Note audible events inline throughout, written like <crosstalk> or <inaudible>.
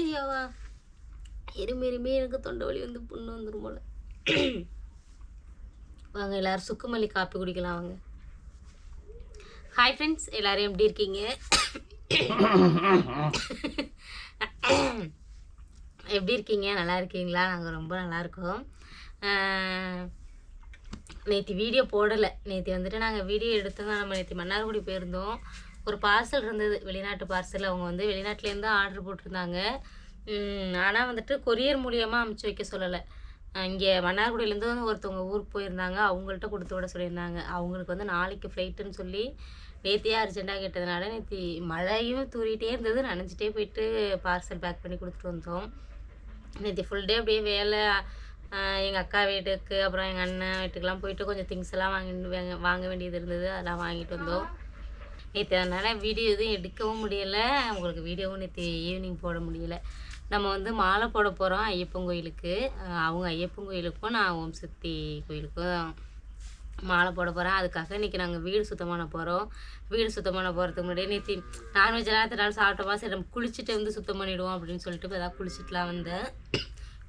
ஐயாவா? எருமை எருமே எனக்கு தொண்டை வலி வந்து புண்ணு வந்துடும் போல. வாங்க எல்லாரும் சுக்குமல்லி காப்பி குடிக்கலாம் வாங்க. ஹாய் ஃப்ரெண்ட்ஸ் எல்லோரும் எப்படி இருக்கீங்க? எப்படி இருக்கீங்க? நல்லா இருக்கீங்களா? நாங்கள் ரொம்ப நல்லா இருக்கோம். நேற்று வீடியோ போடலை. நேற்று வந்துட்டு நாங்கள் வீடியோ எடுத்தோம் நம்ம நேற்று மன்னார்குடி போயிருந்தோம். ஒரு பார்சல் இருந்தது. வெளிநாட்டு பார்சல் அவங்க வந்து வெளிநாட்டிலேருந்து ஆர்டர் போட்டிருந்தாங்க. ஆனால் வந்துட்டு கொரியர் மூலியமாக அமுச்சு வைக்க சொல்லலை. இங்கே மன்னார்குடியிலேருந்து வந்து ஒருத்தவங்க ஊருக்கு போயிருந்தாங்க. அவங்கள்ட்ட கொடுத்து விட சொல்லியிருந்தாங்க. அவங்களுக்கு வந்து நாளைக்கு ஃப்ளைட்டுன்னு சொல்லி நேத்தியே அர்ஜென்ட்டாக கேட்டதுனால நேற்று மழையும் தூரிகிட்டே இருந்தது. நனைஞ்சிட்டே போயிட்டு பார்சல் பேக் பண்ணி கொடுத்துட்டு வந்தோம். நேற்று ஃபுல் டே அப்படியே வேலை எங்கள் அக்கா வீட்டுக்கு அப்புறம் எங்கள் அண்ணன் வீட்டுக்கெலாம் போயிட்டு கொஞ்சம் திங்ஸ் எல்லாம் வாங்கி வாங்க வேண்டியது இருந்தது. அதெல்லாம் வாங்கிட்டு வந்தோம். நேற்று அதனால் வீடியோ எதுவும் எடுக்கவும் முடியலை. உங்களுக்கு வீடியோவும் நேற்று ஈவினிங் போட முடியலை. நம்ம வந்து மாலை போட போகிறோம் ஐயப்பன் கோயிலுக்கு. அவங்க ஐயப்பன் கோயிலுக்கும் நான் ஓம் சக்தி கோயிலுக்கும் மாலை போட போகிறேன் அதுக்காக இன்றைக்கி நாங்கள் வீடு சுத்தம் பண்ண போகிறோம் வீடு சுத்தம் பண்ண போகிறதுக்கு முன்னாடியே நேற்று நான்வெஜ் எல்லாம் நாள் சாப்பிட்டோமா? சரி நம்ம குளிச்சுட்டு வந்து சுத்தம் பண்ணிவிடுவோம் அப்படின்னு சொல்லிட்டு இப்போ எதாவது குளிச்சுட்டுலாம் வந்தேன்.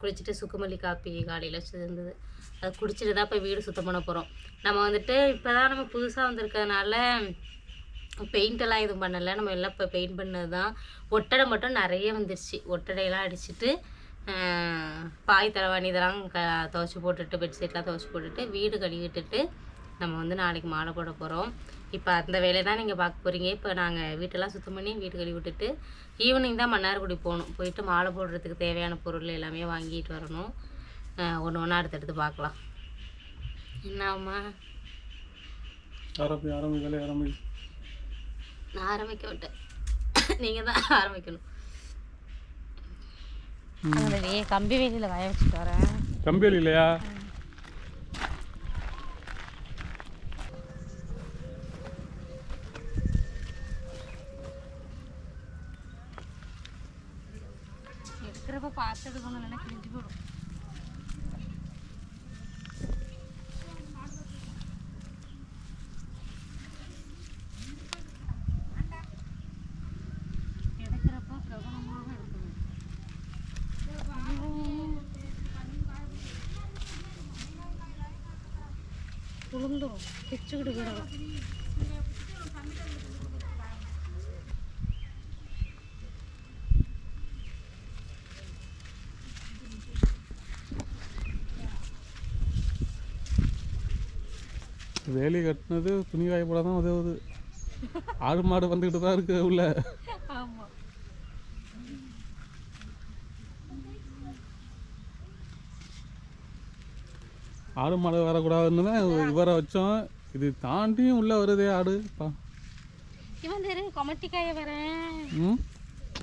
குளிச்சுட்டு சுக்குமல்லி காப்பி காலையில் வச்சுருந்தது. அதை குடிச்சிட்டு தான் இப்போ வீடு சுத்தம் பண்ண போகிறோம் நம்ம வந்துட்டு இப்போ தான் நம்ம புதுசாக வந்திருக்கிறதுனால பெயிண்டெல்லாம் எதுவும் பண்ணலை. நம்ம எல்லாம் இப்போ பெயிண்ட் பண்ணது தான் ஒட்டடை மட்டும் நிறைய வந்துருச்சு. ஒட்டடையெல்லாம் அடிச்சுட்டு பாய் தலைவாணி இதெல்லாம் க துவச்சி போட்டுட்டு பெட்ஷீட்லாம் துவைச்சி போட்டுட்டு வீடு கழுவிட்டுட்டு நம்ம வந்து நாளைக்கு மாலை போட போகிறோம் இப்போ அந்த வேலையை தான் நீங்கள் பார்க்க போகிறீங்க இப்போ நாங்கள் வீட்டெல்லாம் சுத்தம் பண்ணி வீடு கழுவி விட்டுட்டு ஈவினிங் தான் மன்னார்குடி போகணும். போயிட்டு மாலை போடுறதுக்கு தேவையான பொருள் எல்லாமே வாங்கிட்டு வரணும். ஒன்று ஒன்றா அடுத்தடுத்து பார்க்கலாம். என்னம்மா? ஆரம்பி ஆரம்பி வேலை ஆரம்பி நான் ஆரம்பிக்க விட்டேன். நீங்கள் தான் ஆரம்பிக்கணும். கம்பி வேலியில் காய வச்சுட்டு வரேன். கம்பியல் இல்லையா உளுந்துரும் பிச்சுக்கிட்டு போயிடும் வேலி கட்டினது துணி காய போட தான் உதவுது ஆடு மாடு வந்துக்கிட்டு தான் இருக்கு உள்ள ஆமாம் ஆடு மாடு வரக்கூடாதுன்னு தான் இவரை வச்சோம். இது தாண்டியும் உள்ள வருதே ஆடு. பா. இவன் தெரு கொமட்டிக்காய வரேன்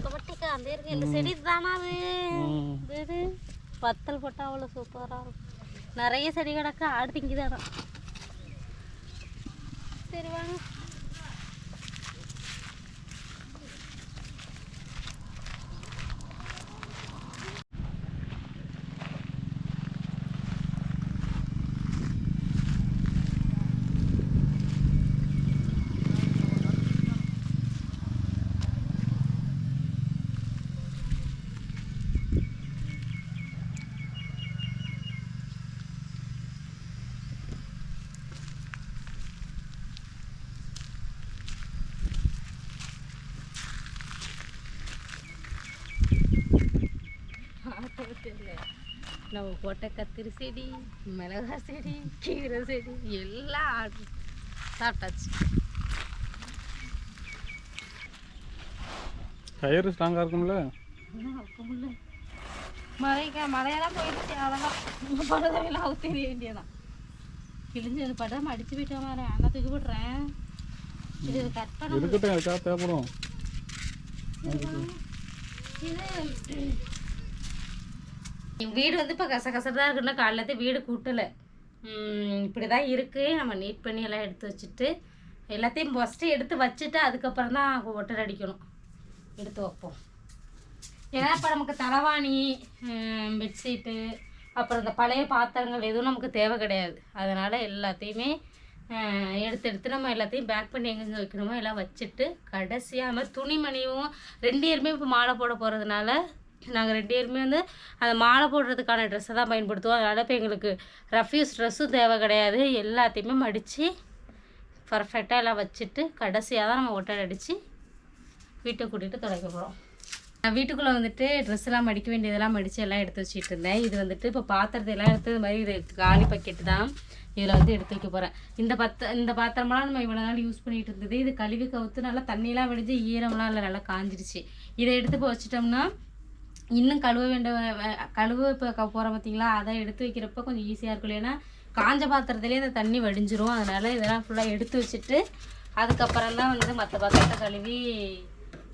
கொமட்டிக்காய் அந்த இருக்கு இந்த செடி தானா அது. இது வத்தல் போட்டால் அவ்வளோ சூப்பராக இருக்கும். நிறைய செடி கிடக்கு ஆடு திங்கிதானா? சரி வாங்க. நம்ம போட்ட கத்திரி செடி மிளகா செடி கீரை செடி எல்லாம் சாப்பிட்டாச்சு. கயிறு ஸ்ட்ராங்காக இருக்கும்ல? மழைக்கா மழையெல்லாம் போயிடுச்சு அவ்வளோதான் படுதவையெல்லாம் அவுத்து தெரிய வேண்டியதான் கிழிஞ்சு அந்த படம் அடிச்சு போயிட்டா மாதிரி அண்ணா தூக்கி போட்டுறேன். இது கட் பண்ண இருக்கட்டும் தேவைப்படும். இது வீடு வந்து இப்போ கச கசதான் இருக்குல்ல காலையிலத்து வீடு கூட்டலை. இப்படி தான் இருக்குது நம்ம நீட் பண்ணி எல்லாம் எடுத்து வச்சுட்டு எல்லாத்தையும் ஃபஸ்ட்டு எடுத்து வச்சுட்டு அதுக்கப்புறம் தான் ஒட்டர் அடிக்கணும். எடுத்து வைப்போம். ஏன்னா இப்போ நமக்கு தலைவாணி பெட்ஷீட்டு அப்புறம் இந்த பழைய பாத்திரங்கள் எதுவும் நமக்கு தேவை கிடையாது. அதனால் எல்லாத்தையுமே எடுத்து எடுத்து நம்ம எல்லாத்தையும் பேக் பண்ணி எங்கெங்கே வைக்கணுமோ எல்லாம் வச்சுட்டு கடைசியாக மாதிரி துணிமணியும் ரெண்டு பேருமே இப்போ மாலை போட போகிறதுனால நாங்கள் ரெண்டு பேருமே வந்து அந்த மாலை போடுறதுக்கான ட்ரெஸ்ஸை தான் பயன்படுத்துவோம். அதனால் இப்போ எங்களுக்கு ரஃப்யூஸ் ட்ரெஸ்ஸும் தேவை கிடையாது. எல்லாத்தையுமே மடித்து பர்ஃபெக்டாக எல்லாம் வச்சுட்டு கடைசியாக தான் நம்ம ஒட்டடை அடித்து வீட்டை கூட்டிகிட்டு துடைக்க போகிறோம் நான் வீட்டுக்குள்ளே வந்துட்டு ட்ரெஸ்லாம் மடிக்க வேண்டியதெல்லாம் மடித்து எல்லாம் எடுத்து வச்சுட்டு இருந்தேன். இது வந்துட்டு இப்போ பாத்திரத்தை எல்லாம் எடுத்து இது மாதிரி இது காலி பக்கெட்டு தான் இதில் வந்து எடுத்து வைக்க போகிறேன் இந்த பத்த இந்த பாத்திரமெல்லாம் நம்ம இவ்வளோ நாள் யூஸ் பண்ணிகிட்டு இருந்தது. இது கழுவி கவுத்து நல்லா தண்ணியெல்லாம் வடிஞ்சு ஈரம்லாம் இல்லை நல்லா காஞ்சிருச்சு. இதை எடுத்து இப்போ வச்சிட்டோம்னா இன்னும் கழுவ வேண்டிய கழுவ இப்போ போகிறோம் பார்த்தீங்களா அதை எடுத்து வைக்கிறப்ப கொஞ்சம் ஈஸியாக இருக்கும். ஏன்னா காஞ்ச பாத்திரத்துலேயே இந்த தண்ணி வடிஞ்சிரும். அதனால் இதெல்லாம் ஃபுல்லாக எடுத்து வச்சுட்டு அதுக்கப்புறம் தான் வந்து மற்ற பாத்திரத்தை கழுவி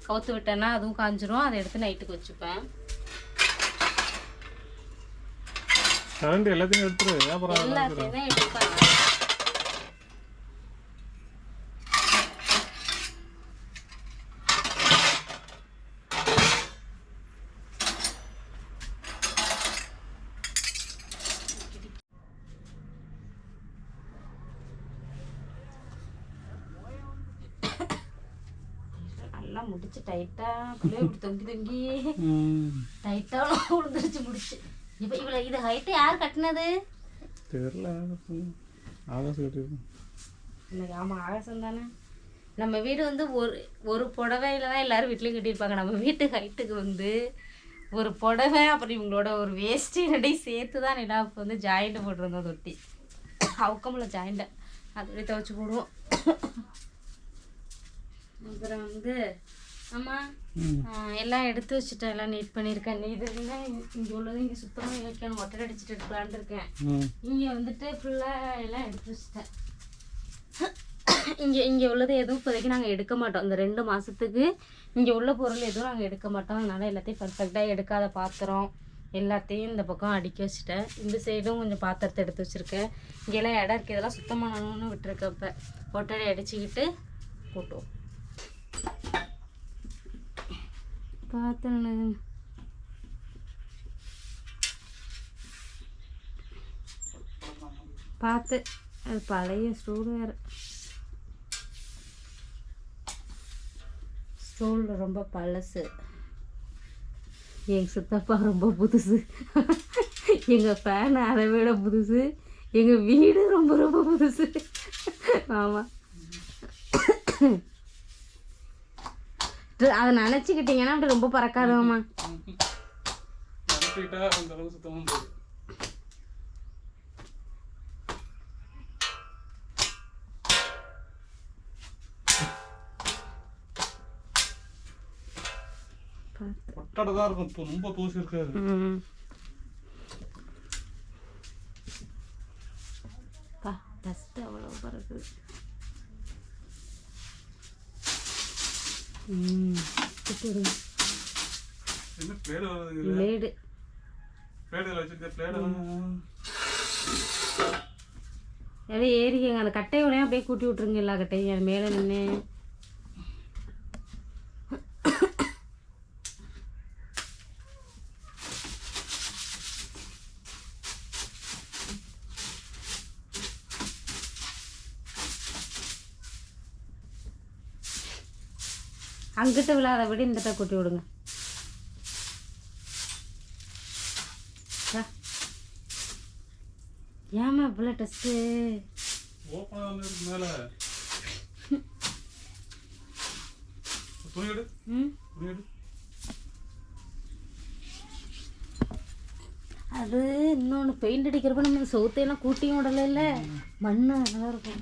கவுத்து விட்டேன்னா அதுவும் காஞ்சிரும். அதை எடுத்து நைட்டுக்கு வச்சுப்பேன். எல்லாத்தையும் எடுத்துரு. எல்லாத்தையும் தான் எடுப்பேன் நல்லா முடிச்சு டைட்டாக பிள்ளைய இப்படி தொங்கி தொங்கி. டைட்டாக விழுந்துருச்சு முடிச்சு இப்போ இவ்வளோ இது ஹைட்டு யார் கட்டினது? ஆகாசம் இன்னைக்கு ஆமாம் ஆகாசம் தானே. நம்ம வீடு வந்து ஒரு ஒரு புடவையில தான் எல்லாரும் வீட்லேயும் கட்டியிருப்பாங்க. நம்ம வீட்டு ஹைட்டுக்கு வந்து ஒரு புடவை அப்புறம் இவங்களோட ஒரு வேஷ்டி ரெண்டையும் சேர்த்து தான் நிலாவுக்கு வந்து ஜாயிண்ட் போட்டிருந்தோம் தொட்டி. அவுக்கமில்ல ஜாயிண்ட்டை அப்படியே துவைச்சி போடுவோம். அப்புறம் வந்து ஆமாம் ம். ஆஹ் எல்லாம் எடுத்து வச்சுட்டேன். எல்லாம் நீட் பண்ணியிருக்கேன். இது இங்கே உள்ளது இங்கே சுத்தமாக வைக்கணும். ஒட்டடை அடிச்சுட்டு எடுக்கலான்னு இருக்கேன். இங்கே வந்துட்டு ஃபுல்லாக எல்லாம் எடுத்து வச்சுட்டேன். இங்கே இங்கே உள்ளது எதுவும் இப்போதைக்கு நாங்கள் எடுக்க மாட்டோம். இந்த ரெண்டு மாதத்துக்கு இங்கே உள்ள பொருள் எதுவும் நாங்கள் எடுக்க மாட்டோம். அதனால எல்லாத்தையும் பர்ஃபெக்டாக எடுக்காத பாத்திரம் எல்லாத்தையும் இந்த பக்கம் அடுக்கி வச்சுட்டேன். இந்த சைடும் கொஞ்சம் பாத்திரத்தை எடுத்து வச்சுருக்கேன். இங்கெல்லாம் இடம் இருக்குது இதெல்லாம் சுத்தம் பண்ணணும்னு விட்டுருக்கேன் இப்போ. ஒட்டடை அடிச்சுக்கிட்டு போட்டோம் பாத்திரம் பார்த்து அது பழைய ஸ்டூல் வேறு. ஸ்டூல் ரொம்ப பழசு. எங்கள் சித்தப்பா ரொம்ப புதுசு. எங்கள் ஃபேன் அதை விட புதுசு. எங்கள் வீடு ரொம்ப ரொம்ப புதுசு. ஆமாம் அதை நினச்சிக்கிட்டீங்கன்னா அப்படி ரொம்ப பறக்காதம்மா. அனுப்பிட்டா அந்த அளவுக்கு சுத்தமாக போகுது. பார்த்து. ஒட்டடை தான் இருக்கும். ரொம்ப தூசி இருக்காது ம் பா டஸ்ட் அவ்வளோ பறக்குது ம் சுட்டுடுங்க என்ன பிளேடு வருது பிளேடு பிளேடில் வச்சிருக்க பிளேடு அப்படியே ஏறிக்கங்க. அந்த கட்டையோடய அப்படியே கூட்டி விட்ருங்க எல்லா கட்டையும். அது மேலே நின்று அங்கிட்ட விழாத விட இந்தட்ட கூட்டி விடுங்க. ஏம்மா இவ்வளோ டஸ்ட்டு மேலே. துணி எடு ம். துணி எடு அது இன்னொன்று பெயிண்ட் அடிக்கிறப்ப நம்ம சவுத்தையெல்லாம் கூட்டியும் விடல இல்லை மண் நல்லா இருக்கும்.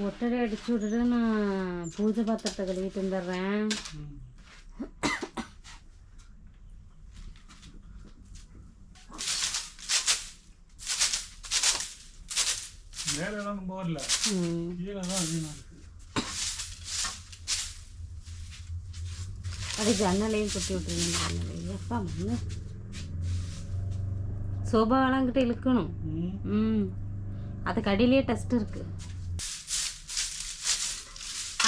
ஒட்டடை அடிச்சு விட்டுட்டு நான் பூஜை பாத்திரத்தை கழுவிட்டு வந்துடுறேன். மேலே எல்லாம் ரொம்ப வரல. ம். கீழே தான் அதிகமாக இருக்கு. அது ஜன்னலையும் கொட்டி விட்டுருங்க ஜன்னலையும் எப்பா மண்ணு. சோபாவெல்லாம் கிட்ட இழுக்கணும். ம். அதுக்கு அடியிலேயே டஸ்ட் இருக்கு.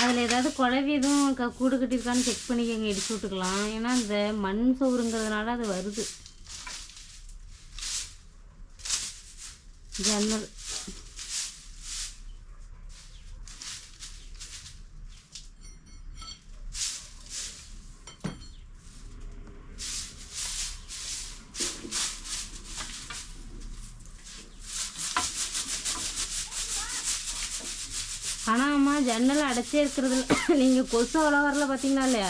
அதில் ஏதாவது குழவி எதுவும் க கூடு கட்டியிருக்கான்னு செக் பண்ணிக்கங்க இடிச்சு விட்டுக்கலாம். ஏன்னா இந்த மண் சோறுங்கிறதுனால அது வருது. ஜன்னல் ஆனால் அம்மா ஜன்னல் அடைச்சே இருக்கிறது <coughs> நீங்கள் கொசு அவ்வளோ வரல பார்த்தீங்களா இல்லையா?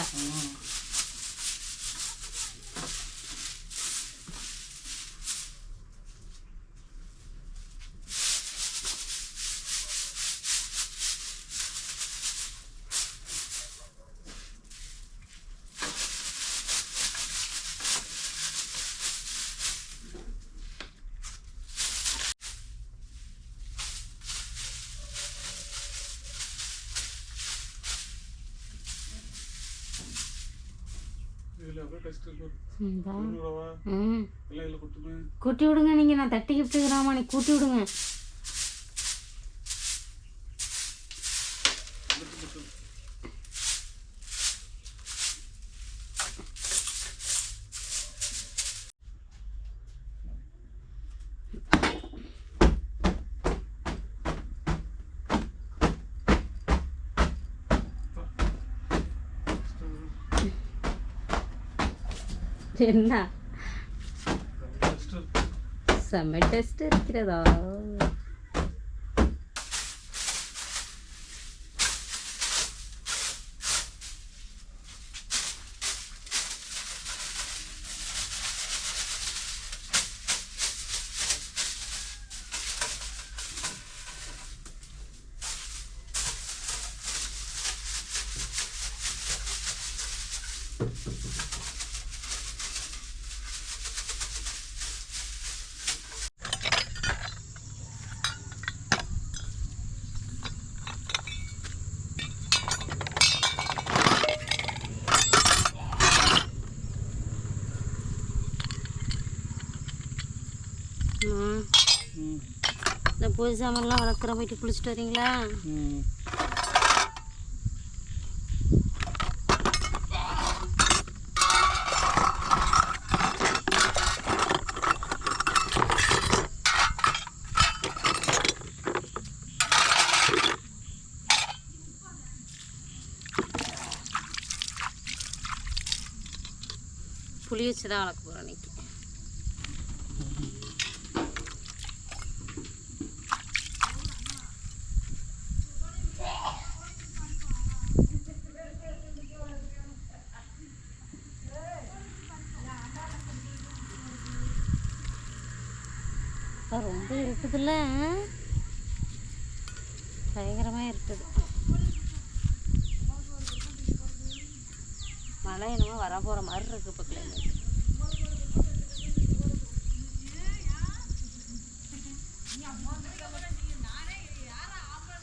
கூட்டி விடுங்க நீங்கள் நான் தட்டி கிட்டுக்கிறாமா நீ கூட்டி விடுங்க. என்ன? செம்ம டெஸ்ட். இருக்கிறதா? பூஜை சாமான்லாம் வளர்க்குற போயிட்டு குளிச்சுட்டு வரீங்களா? புளி வச்சு தான் வளர்க்க போகிறோம் இன்னைக்கு இப்போ ரொம்ப இருக்குதுல்ல? பயங்கரமாக இருக்குது. மழை என்னமோ வர போகிற மாதிரி இருக்கு இப்போ கிளைமேட்